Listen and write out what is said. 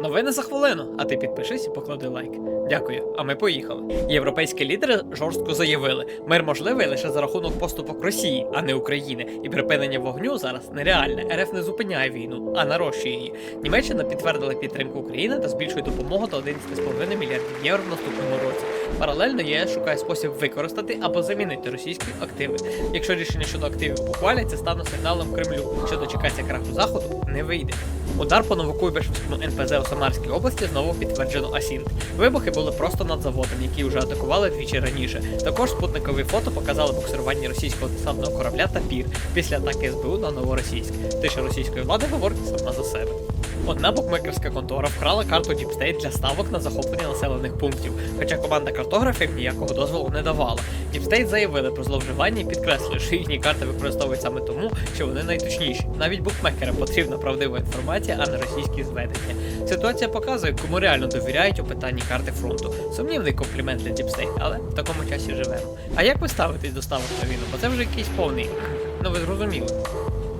Новини за хвилину, а ти підпишись і поклади лайк. Дякую, а ми поїхали. Європейські лідери жорстко заявили, мир можливий лише за рахунок поступок Росії, а не України, і припинення вогню зараз нереальне. РФ не зупиняє війну, а нарощує її. Німеччина підтвердила підтримку України та збільшує допомогу до 11,5 мільярдів євро в наступному році. Паралельно ЄС шукає спосіб використати або замінити російські активи. Якщо рішення щодо активів ухвалять, це стане сигналом Кремлю. Якщо дочекатися краху заходу, не вийде. Удар по Новокуйбишевському НПЗ у Самарській області знову підтверджено Асінт. Вибухи були просто над заводом, які вже атакували двічі раніше. Також спутникові фото показали буксирування російського десантного корабля та пір після атаки СБУ на Новоросійськ. Тиша російської влади говорить сама за себе. Одна букмекерська контора вкрала карту State для ставок на захоплення населених пунктів, хоча команда картографів ніякого дозволу не давала. State заявили про зловживання і підкреслили, що їхні карти використовують саме тому, що вони найточніші. Навіть букмекерам потрібна правдива інформація, а не російські зведення. Ситуація показує, кому реально довіряють у питанні карти фронту. Сумнівний комплімент для Deep але в такому часі живемо. А як ви ставитесь до ставок на війну? Бо це вже якийсь повний. Ну ви зрозуміли.